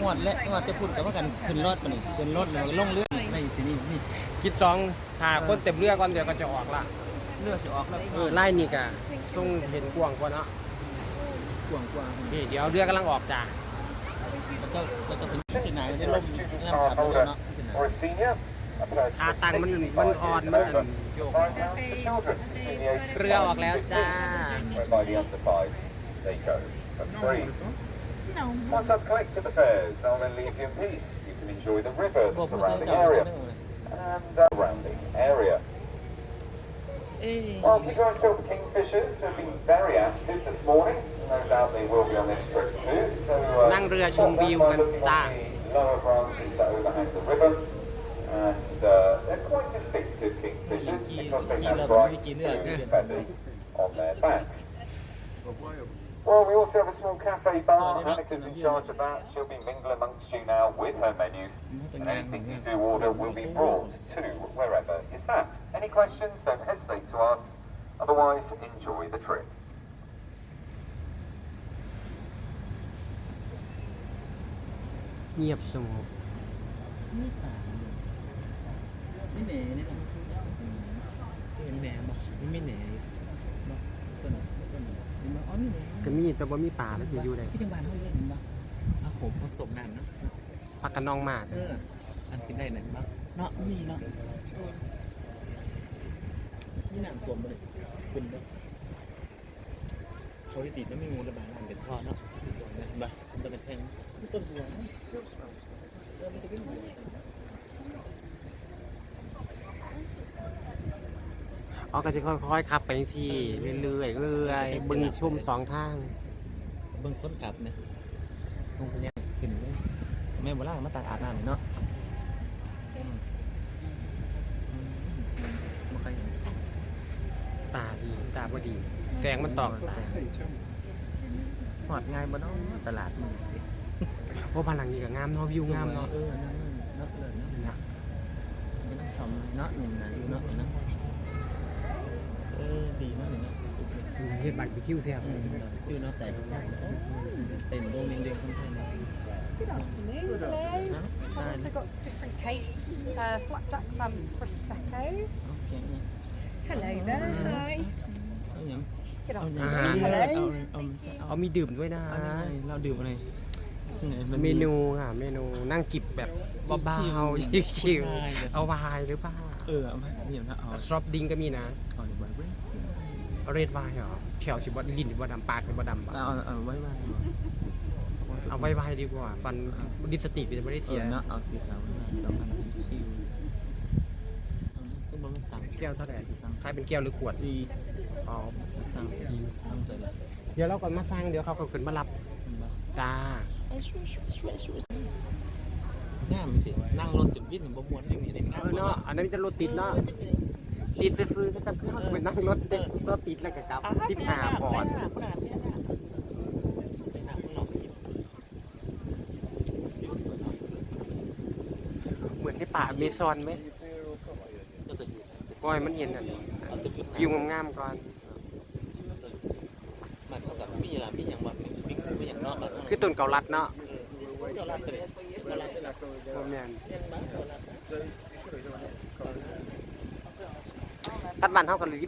งวดและงวดจะพูดกับว่ากันขึ้นรถปะนี่ขึ้นรถแล้วก็ลงเรือในสินี่นี่คิดสองหาคนเต็มเรือก่อนเดี๋ยวก็จะออกละเรือสิออกแล้วเออไล่นี่กะต้องเห็นกวางกว่าเนาะกว้างกว่านี่เดี๋ยวเรือกำลังออกจ้าแล้วก็แล้วก็เป็นสิไหนได้ลม Student น้ำ card ขับเรือ holder เนาะสิไหน or a senior, a person ขาตังค์มัน65มันอ่อน years มัน and over. โยก Five pounds for children between the ages of เรือออกแล้วจ้า No. Once I've collected the birds, I'll then leave you in peace. You can enjoy the river, the surrounding area, and uh, surrounding area. Hey. Well, keep your eyes peeled for kingfishers. They've been very active this morning. No doubt they will be on this trip too. So, uh, Năng by looking at the lower branches that overhang the river. And uh, they're quite distinctive kingfishers because they have bright blue feathers on their backs. Well, we also have a small cafe bar. Annika's in charge of that. She'll be mingling amongst you now with her menus. And anything you do order will be brought to wherever you're sat. Any questions, don't hesitate to ask. Otherwise, enjoy the trip. Nghiệp sổ. อกอ๋อนี่แหน่ก็มีแต่ว่ามีป่าแล้วจะอยู่ได้พี่จังหวัดเขาเรียกเห็นบอกอาขมผสมน้ำเนาะปักกันนองมาเอออันเป็นได้ไหนบ้างเนาะมีเนาะนี่หนังตัวมันเลยเป็นแบบเขาได้ติดแล้วไม่งูระบายน้ำเป็นท่อเนาะเห็นปะมันจะเป็นแทงนี่ต้นบัวนะเออมันจะ เป็นบัวเอาก็จะค่อยๆขับไปที่เรื่อยๆเรื่อยๆเบึงชมสองทางเบิ่งคนขับเนี่ยลงไปเนี่ยขึ้นเลยแม่โบราณมาตากอาบน้ำเนาะอืมอืมไม่ค่อยเห็นตาดีตาบ่ดี แสงมันตอกตาหอดง่ายบ่เนาะตลาดมึงเพราะพลังนี้ก็งามเนาะวิวงามเนาะเออนั่นเนาะเลยเนาะไม่ต้องทำเนาะหนึ่งนะอยู่เนาะเนาะเออดีเนาะหนึ่งเนาะอืมเฮ็ดบาร์บีคิวแซ่บอืมชื่อเนาะแต่ก็แซ่บเต็มโรงเรียนๆคนไทยเนาะ Good afternoon. Hello. เนาะ I've ได้ also got different cakes, uh, flapjacks and prosecco. โอเคเนี่ย Hello there. Hi. เอาอย่าง Good เอาอย่าง afternoon. เอา Hello. เอาเอาเอามีดื่มด้วยนะเอาอะไรเราดื่มอะไรนี่ไงเมนูค่ะเมนูนั่งจิบแบบเบาๆชิวๆเอาวายหรือเปล่าเออเอาไหมเดี๋ยวนะเอาซอฟดิงก็มีนะ เอาเดี๋ยวไว้ไว้เรดวายเหรอแถวสิบลิ้นสิบดำปากสิบดำปะเอาเอาไว้ไว้เอาไว้ไว้ดีกว่า ฟันดิสติกจะไม่ได้เอเสียอเนาะเอาสีขาวสองอันชิวๆต้องมาสั่งแก้วเท่าไหร่ใครเป็นแก้วหรือขวดสี่อ๋อสั่งต้องใจละเดี๋ยวเราก่อนมาสร้างเดี๋ยวเขาก็ขึ้นมารับจ้าง่ามสินั่งรถจุดวิ่งถึงบ่มวนอย่างนี้ได้เอง่ามอเนาะอันนั้นจะรถติดเนาะ ติดซื้อๆก็จะขึ้นไปนั่งรถเด็กรถติดแล้วก็กลับที่หาพอดเหมือนในป่าอเมซอนไหมปล่อยมันเห็นอันนี้วิวงามๆก่อนมันเท่ากับมีอะไรมีอย่างว่ามีมีมีอย่างเนาะคือต้นเกาลัดเนาะเจ้าลาดเป็นเจ้าลาดเป็นหลักบ่แม่นเลี้ยงบ้าน เจ้าลาดตัดบ้านเฮากันเลย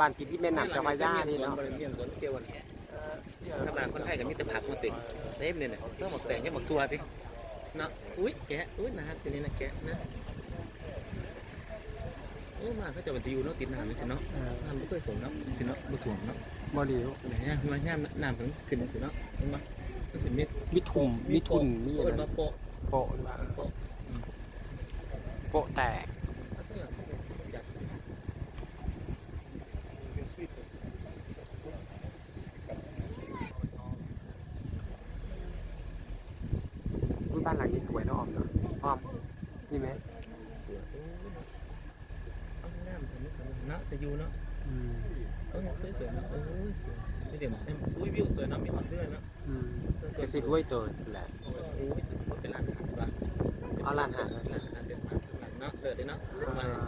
บ้านติดที่แม่น้ำเจ้าพระยานี่เนาะเลี้ยงสวนเกี่ยวกันถ้าบ้านคนไทยก็มีแต่ผักมาติดเต็มเลยเนี่ยต้องหมักแตงแค่หมักทัวสิเนาะอุ้ยแกะอุ้ยนะฮะตัวนี้นะแกะนะโอ้มาเขาจะมาติวเนาะติดน้ำนี่สิเนาะน้ำไม่เคยฝนเนาะสิเนาะบ่ถ่วงเนาะบ่ดีไหนย่ามมาย่ามน้ำถึงขึ้นสิเนาะเห็นปะมันสิเม็ดมีถุ่มมีทุนมีเปิอะดไรมาโปะโปะโปะโปะแตกอุ๊ยบ้านหลังนี้สวยเนาะออมเนาะออม นี่ไหมสวยเอาน้ำถึงเนาะจะอยู่เนาะอืมเอาสวยสวยๆเนาะโอ้ยสวยไม่เดี๋ยวอุ้ยวิวสวยเนาะมีออนเดือนเนาะอืมกระสิด้วยตัวแหละโอ้ยเป็นร้านอาหารป่ะเอาร้านอาหารร้านอาหารเด็ดมากหลังเนาะเดินได้เนาะมา อ่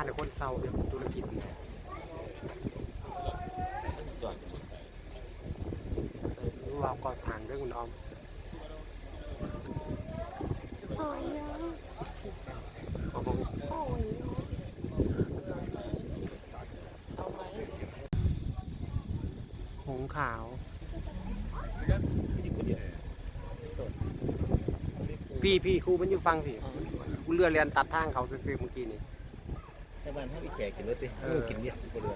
านคนเศร้าเรื่องธุรกิจจอดรู้ว่าก่อสร้างเรื่องคุณออมหงขาว พี่พี่ครูมันอยู่ฟังสิกูเรือเรียนตัดทางเขาซื้อๆเมื่อกี้นี่ บ้านถ้ามีแขกกินรถสิเอเอออ กินเบียร์บ่เรือ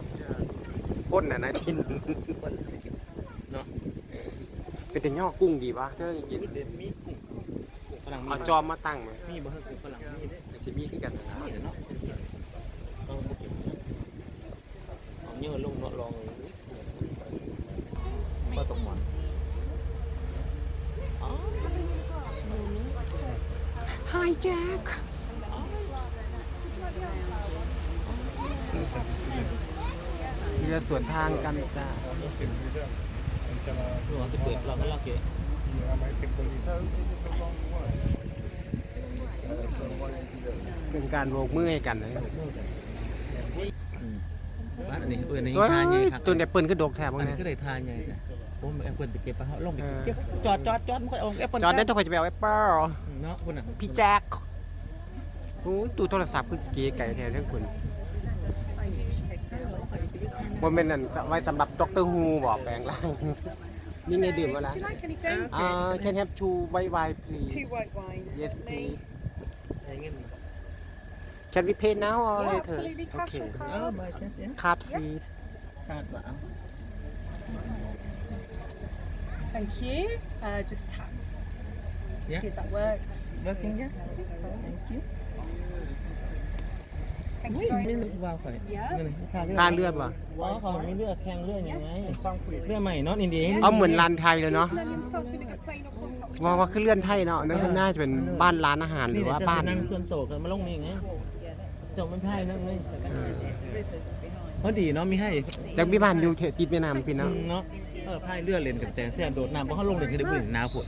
พ่นน่ะนะทิน คนสิกินเนาะเป็นแต่ย่อกุ้งดีปะเธอกินเด็ดมีกุ้งกุ้งฝรั่งมีเอาจอมมาตั้งไหมมีบ่ฮะกุ้งฝรั่งมีเด้ไม่ใช่มีคือกันนะมีเด้เนาะต้องบ่กินเอาเยอะลงเนาะลองบ่ตกหมอนอ๋อ Hi Jack เรือสวนทางกันจ้าหัวสิเปิดเราก็เล่าเกะเป็นการโบกมือให้กันเลยอืมบ้านอันนี้เปิดในเฮ้ยทานใหญ่ครับตัวเนี่ยปืนก็ดกแถบอับ้านงนี้นะก็ได้ทานใหญ่จ้ะผมแอปเปิลไปเก็บปลาเขาลงไปเออเก็บจอดจอดจอดมันก็เอาแอปเปิลจอดได้ต้องคอยจะไปเอาแอปเปิ้ลเนาะคุณอะพี่แจ็คโอ้ยตู้โทรศัพท์คือเก๋ไก่แทนทั้งคุณ บนเป็นนั่นไว้สำหรับด็อกเตอร์ฮูบอกแปลงร่าง นี่ไงดื่มมาแล้ว Do you like anything? อ่า can have two white wine please Two white wines. yes Me. please อะไรเงี้ย can we pay now or Yeah, later absolutely. Cash okay or เออ cards? มาแค่เสีย card please ขาดว่าเอา Thank you. Uh, just tap. Yeah. See if that works. working yeah I think so. thank you Thank ไม่ you very ไม่ much. ว้าวข่อย Yeah. นี่เลยค่าเลือดค่าเลือดว่ะว้าวเขาไม่เลือดแข่งเลือดยังไงเลือดใหม่เนาะอินเดียเอาเหมือนร้านไทยเลยเนาะ Cheese and onion salt vinegar plain or corn cup. ว่าว่าคือเลื่อนไทยเนาะนั่นน่าจะเป็นบ้านร้านอาหารหรือว่าบ้านนั่งส่วนโตกันมาลงนี่ไงจบไม่ไพ่นั่งเลยเขาดีเนาะมีให้จากพี่บ้านอยู่เขตติดเวียดนามพี่เนาะเนาะเออไพ่เลือดเลนกับแจงเสียโดดน้ำเพราะเขาลงเด่นคือได้บุญน้ำผุด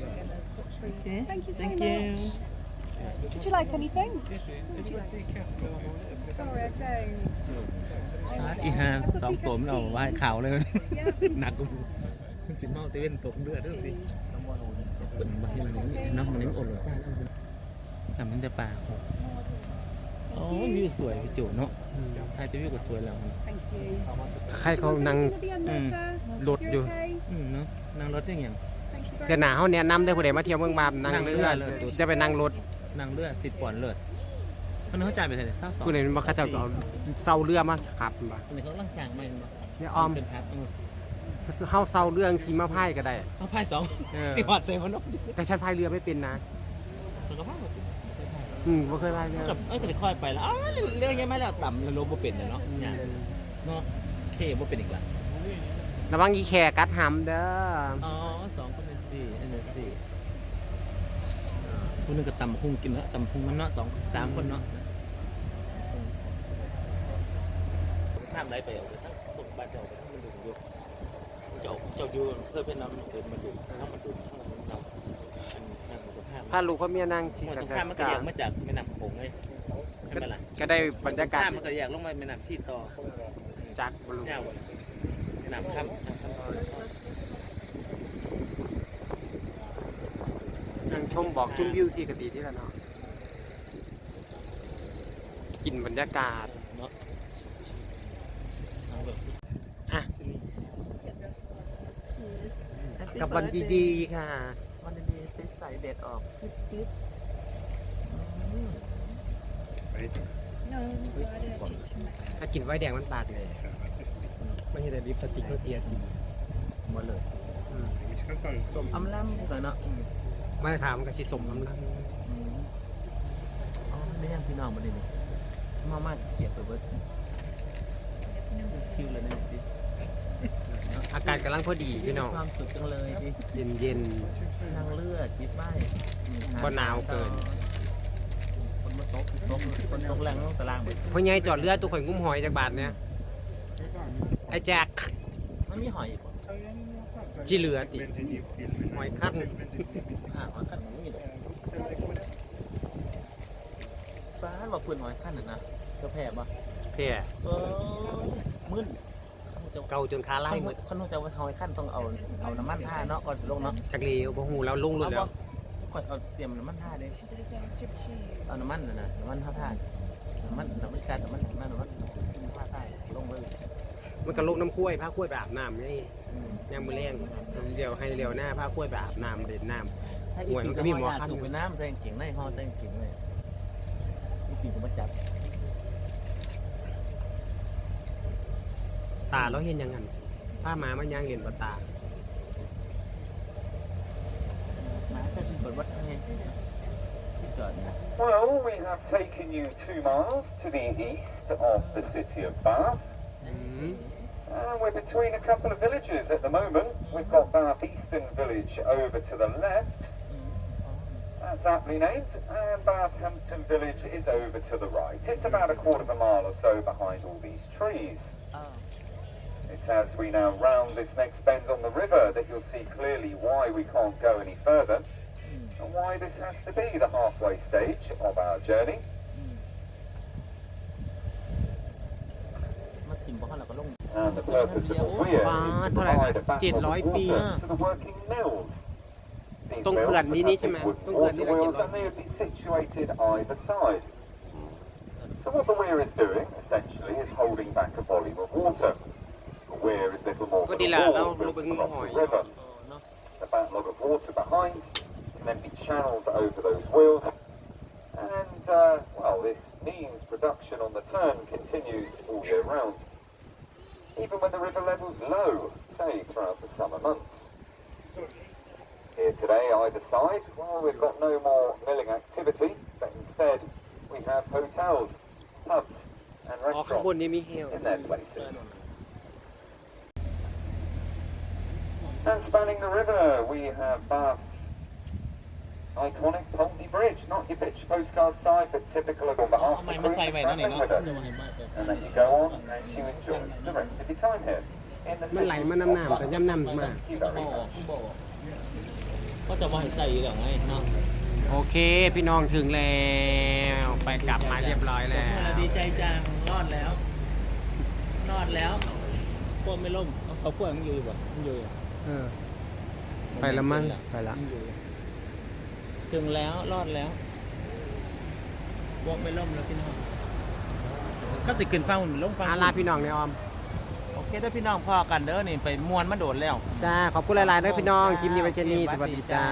Thank you so thank you much. Would you like anything? Sorry, I don't. อีฮาสองตัวมันออกมาให้ขาวเลย หนักกูมันสิเมาเตเว่นตกเลือดด้วยสิเป็นมาให้มันนี่น้ำมันนี่มันอดหลอดซ่าทำมันจะปลาโอ้วิวสวยพี่จุเนาะถ่ายจะวิวก็สวยแล้ว Thank you. ใครเขานั่ง At the end there, Mm. sir. Lột You vô. okay? อืมเนาะนั่งรถจังอย่าง Thank you เทื่อ very หนา much. เฮาแนะนำได้ผู้ใดมาเที่ยวเมืองบามนั่งเรือนั่งเรือเลยจะไปนั่งรถนั่งเรือสิบปอนด์เลือด คนนึงเขาจ่ายไปเท่าไหร่เศร้าสองผู้ใดมาเขาเจะเอาเซาเรือมาขับบ่คนนึงเขาล่างสร้างใหม่มาเนี่ยอ้อมเป็นพัดเออเฮาเซาเรือสิมาพายก็ได้ เอาไพ่สองเออ สิบวัตใส่มันนกแต่ฉันพายเรือไม่เป็นนะมันก็พายหมดอืมบ่เคยพายเรือกับเอ้ยก็จะค่อยไปแล้วอ๋อเรื่องยังไม่แล้วต่ำแล้วลมบ่เป็นเลยเนาะเนี่ยเนาะเคบ่เป็นอีกละระวังอีแขกัดหำเด้ออ๋อสองคนเป็นสี่อันนี้สี่คนหนึงก็ตำพุงกินเนาะตำพุงมันเนาะสองสามคนเนาะ ข้ามไรไปเอาไปทั้งส่งบ้านเจ้าไปทั้งมันดูอยู่เจ้าเจ้าอยู่เพื่อเป็นน้ำเกินมาดูน้ำมันดูข้างหลังน้ำอันนั่งสงครามพาลูกพ่อเมียนั่งหมดสงครามมันก็แยกมาจากแม่น้ำโขงเลยใช่ไหมล่ะก็ได้บรรยากาศสงคมมันก็แยกลงมาแม่น้ำชีต่อจากบลูแม่น้ำข้ามนั่งชมบอกชมวิวสิก็ดีที่ละเนาะกินบรรยากาศ เนาะเอาแบบ อะ กับวันดีๆค่ะ วันดีๆใสๆเด็ดออกจิ๊บจิ๊บ No. ถ้ากินไว้แดงมันปาดเลย ไม่ใช่แต่ลิปสติกเขาเสียสีหมดเลยอืมอำลำกันเนาะอืมมาถามกับชิสมน้ำลังอ๋อไม่ยังพี่น้องมาดินี่มามาเกียบไปเบิดชิวเลยนะดิ อากาศกำลังพอดีพี่น้อง ความสุขจังเลยดิเย็นเย็นนั่งเลือดจิ๊บใบบ่หนาวเกิน คนมาตกตกคนตกแรงต้องตารางหมดๆพ่อใหญ่จอดเรือตัวข่อยงุ้มหอยจากบาทเนี่ยไอ้แจ็คมันมีหอยอีกบ่จีเหลือติหอยคั้นอ่าหอยขั้นมันไม่มีดอกฟ้าบอกเพื่อนหอยขั้นน่ะนะก็แพ้บ่แท้เออมึน เก่าจนขาไล่ไล่หหมมดดคนนู้นจะว่าทอยขั้นต้องเอาเอาน้ำมันท่าเนาะก่อนสิลงเนาะจักรีบ่ฮู้แล้วลงรถแล้วก่อนเอาเตรียมน้ำมันท่าเด้เอาน้ำมันน่ะนะน้ำมันท่าท่าน้ำมันน้ำมันการน้ำมันน้ำมันน้ำมันท่าท่าลงเลยมันก็ลงน้ำข้วยพาข้วยไปอาบน้ำนี่อืมยามมื้อแรงเดี๋ยวให้เร็วหน้าพาข้วยไปอาบน้ำเด่นน้ำถ้าอีหวยปีมันกก็ก็มีมีหหมมออคันสูบไปน้ำใส่กางเก่งในห่อใส่กางเก่งเลยอีปีก็มาจับ าเราเห็นยังกันผ้าหมามันยังเห็นบ่ตา หมาก็สิเปิดวัดให้ที่จอดนะ Well, we have taken you two miles to the east of the city of Bath. อืม And we're between a couple of villages at the moment. We've got Bath Eastern Village over to the left. That's aptly named. And Bathhampton Village is over to the right. It's about a quarter of a mile or so behind all these trees. อ้าว It's as we now round this next bend on the river that you'll see clearly why we can't go any further and why this has to be the halfway stage of our journey. มาถิ่มบ่เขาเราก็ลง And the purpose of the weir is to provide a backflow of water to the working mills. These ตรง mills เขื่อน would นี้ have นี่ใช่ไหม big ตรง wooden เขื่อน water นี่เราเก็บ wheels รถ and they would be situated either side. So what the weir is doing, essentially, is holding back a volume of water. Where is little more than a wall built across the river. The backlog of water behind can then be channeled over those wheels. And, uh, well, this means production on the turn continues all year round. Even when the river level's low, say throughout the summer months. Here today, either side, well, we've got no more milling activity, but instead we have hotels, pubs, and restaurants in their places. And spanning the river, we have Bath's iconic Pulteney Bridge, not your pitch postcard side, but typical of on เอา behalf of ไม้ the มา crew ใส่ for ไว้แล้วนี่ travelling เนาะ with เดี๋ยว us. ให้มาแบบ And then you go on and you enjoy the rest of your time here. In the มันไหล city มา of น้ำน้ำแต่ Bath. ย่ำน้ำมา Thank you บ่ very อ much. บ่อก็จะว่าให้ใส่อีกแล้วไงเนาะโอเค พี่น้องถึงแล้ว ไปกลับมาเรียบร้อยแล้ว ดีใจจังรอดแล้ว รอดแล้วพวกไม่ล่มเอาเขาพวกมันอยู่อยู่บ่มันอยู่อยู่ เออ ไปแล้วมั้งไปละมันอยู่ถึงแล้วรอดแล้วพวกไม่ล่มแล้วพี่น้องก็สิขึ้นฟังลงฟังอาลาพี่น้องในออม โอเคเด้อพี่น้องพอกันเด้อนี่ไปมวนมาโดดแล้ว จ้า ขอบคุณหลายๆด้วยพี่น้องคลิปนี้ไว้แค่นี้สสวัวัสสดีดีจ้าจ้า